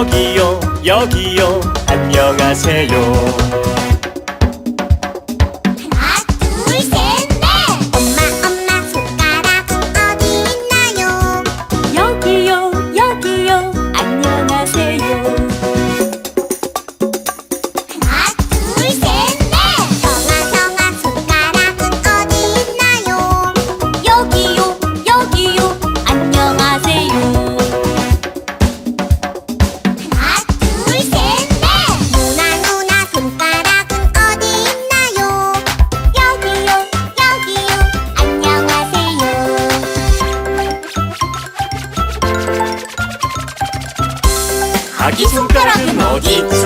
여기요 여기요. 안녕하세요. 자기 손가락은 어디 있지?